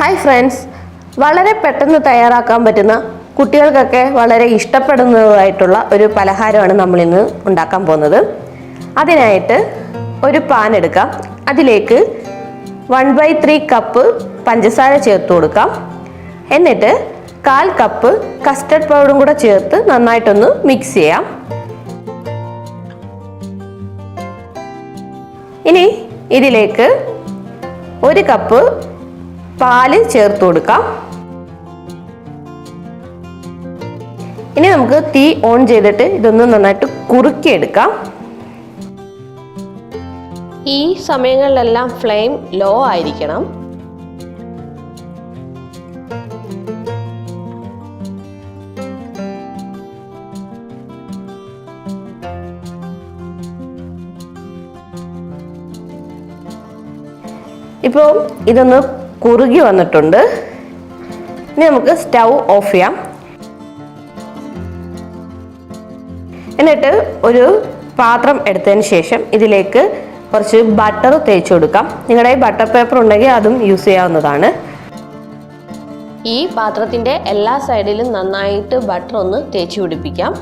Hi friends വളരെ പെട്ടെന്ന് തയ്യാറാക്കാൻ പറ്റുന്ന കുട്ടികൾക്കൊക്കെ വളരെ ഇഷ്ടപ്പെടുന്നതായിട്ടുള്ള ഒരു പലഹാരമാണ് നമ്മളിന്ന് ഉണ്ടാക്കാൻ പോകുന്നത്. അതിനായിട്ട് ഒരു പാൻ എടുക്കാം. അതിലേക്ക് വൺ ബൈ ത്രീ കപ്പ് പഞ്ചസാര ചേർത്ത് കൊടുക്കാം. എന്നിട്ട് കാൽ കപ്പ് കസ്റ്റർഡ് പൗഡറും കൂടെ ചേർത്ത് നന്നായിട്ടൊന്ന് മിക്സ് ചെയ്യാം. ഇനി ഇതിലേക്ക് ഒരു കപ്പ് പാൽ ചേർത്ത് കൊടുക്കാം. ഇനി നമുക്ക് തീ ഓൺ ചെയ്തിട്ട് ഇതൊന്ന് നന്നായിട്ട് കുറുക്കിയെടുക്കാം. ഈ സമയങ്ങളിലെല്ലാം ഫ്ലെയിം ലോ ആയിരിക്കണം. ഇപ്പോൾ ഇതൊന്ന് കുറുകി വന്നിട്ടുണ്ട്. ഇനി നമുക്ക് സ്റ്റൗ ഓഫ് ചെയ്യാം. എന്നിട്ട് ഒരു പാത്രം എടുത്തതിന് ശേഷം ഇതിലേക്ക് കുറച്ച് ബട്ടർ തേച്ച് കൊടുക്കാം. നിങ്ങളുടെ ബട്ടർ പേപ്പർ ഉണ്ടെങ്കിൽ അതും യൂസ് ചെയ്യാവുന്നതാണ്. ഈ പാത്രത്തിന്റെ എല്ലാ സൈഡിലും നന്നായിട്ട് ബട്ടർ ഒന്ന് തേച്ച് പിടിപ്പിക്കാം.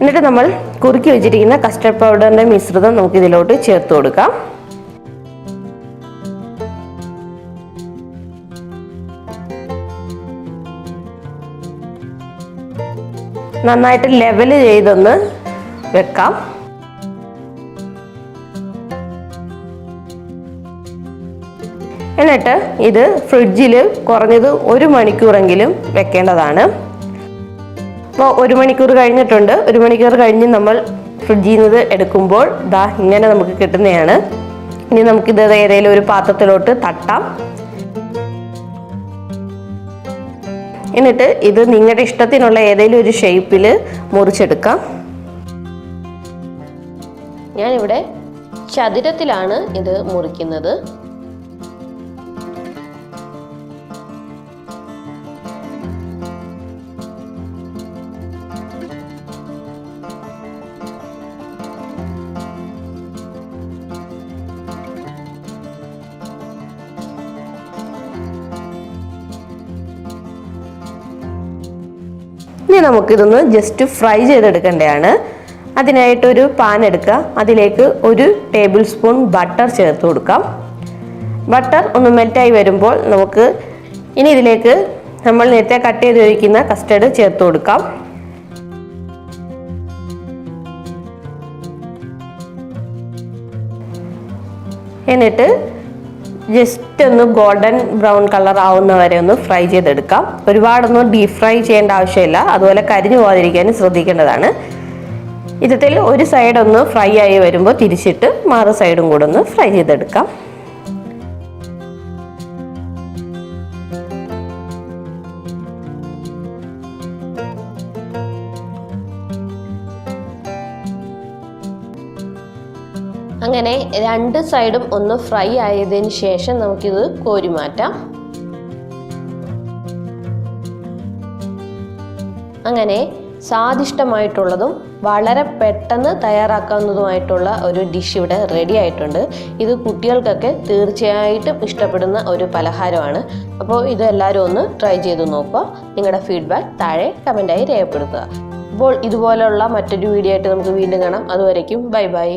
എന്നിട്ട് നമ്മൾ കുറുക്കി വെച്ചിരിക്കുന്ന കസ്റ്റർഡ് പൗഡറിന്റെ മിശ്രിതം നമുക്ക് ഇതിലോട്ട് ചേർത്ത് കൊടുക്കാം. നന്നായിട്ട് ലെവൽ ചെയ്തൊന്ന് വെക്കാം. എന്നിട്ട് ഇത് ഫ്രിഡ്ജിൽ കുറഞ്ഞത് ഒരു മണിക്കൂറെങ്കിലും വെക്കേണ്ടതാണ്. അപ്പോൾ ഒരു മണിക്കൂർ കഴിഞ്ഞിട്ടുണ്ട്. ഒരു മണിക്കൂർ കഴിഞ്ഞ് നമ്മൾ ഫ്രിഡ്ജിൽ നിന്ന് എടുക്കുമ്പോൾ ദാ ഇങ്ങനെ നമുക്ക് കിട്ടുന്നതാണ്. ഇനി നമുക്കിത് ഏതെങ്കിലും ഒരു പാത്രത്തിലോട്ട് തട്ടാം. എന്നിട്ട് ഇത് നിങ്ങളുടെ ഇഷ്ടത്തിനുള്ള ഏതെങ്കിലും ഒരു ഷേപ്പിൽ മുറിച്ചെടുക്കാം. ഞാനിവിടെ ചതുരത്തിലാണ് ഇത് മുറിക്കുന്നത്. ഇനി നമുക്കിതൊന്ന് ജസ്റ്റ് ഫ്രൈ ചെയ്തെടുക്കേണ്ടതാണ് അതിനായിട്ടൊരു പാൻ എടുക്കുക. അതിലേക്ക് ഒരു ടേബിൾ സ്പൂൺ ബട്ടർ ചേർത്ത് കൊടുക്കാം. ബട്ടർ ഒന്ന് മെൽറ്റായി വരുമ്പോൾ നമുക്ക് ഇനി ഇതിലേക്ക് നമ്മൾ നേരത്തെ കട്ട് ചെയ്ത് വയ്ക്കുന്ന കസ്റ്റർഡ് ചേർത്ത് കൊടുക്കാം. എന്നിട്ട് ജസ്റ്റ് ഒന്ന് ഗോൾഡൻ ബ്രൗൺ കളർ ആവുന്ന വരെ ഒന്ന് ഫ്രൈ ചെയ്തെടുക്കാം. ഒരുപാടൊന്നും ഡീപ് ഫ്രൈ ചെയ്യേണ്ട ആവശ്യമില്ല. അതുപോലെ കരിഞ്ഞു പോകാതിരിക്കാനും ശ്രദ്ധിക്കേണ്ടതാണ്. ഇത്തരത്തിൽ ഒരു സൈഡ് ഒന്ന് ഫ്രൈ ആയി വരുമ്പോൾ തിരിച്ചിട്ട് മാറു സൈഡും കൂടെ ഒന്ന് ഫ്രൈ ചെയ്തെടുക്കാം. അങ്ങനെ രണ്ട് സൈഡും ഒന്ന് ഫ്രൈ ആയതിന് ശേഷം നമുക്കിത് കോരി മാറ്റാം. അങ്ങനെ സ്വാദിഷ്ടമായിട്ടുള്ളതും വളരെ പെട്ടെന്ന് തയ്യാറാക്കാവുന്നതുമായിട്ടുള്ള ഒരു ഡിഷ് ഇവിടെ റെഡി ആയിട്ടുണ്ട്. ഇത് കുട്ടികൾക്കൊക്കെ തീർച്ചയായിട്ടും ഇഷ്ടപ്പെടുന്ന ഒരു പലഹാരമാണ്. അപ്പോൾ ഇത് എല്ലാവരും ഒന്ന് ട്രൈ ചെയ്ത് നോക്കുക. നിങ്ങളുടെ ഫീഡ്ബാക്ക് താഴെ കമന്റായി രേഖപ്പെടുത്തുക. അപ്പോൾ ഇതുപോലെയുള്ള മറ്റൊരു വീഡിയോ ആയിട്ട് നമുക്ക് വീണ്ടും കാണാം. അതുവരേക്കും ബൈ ബൈ.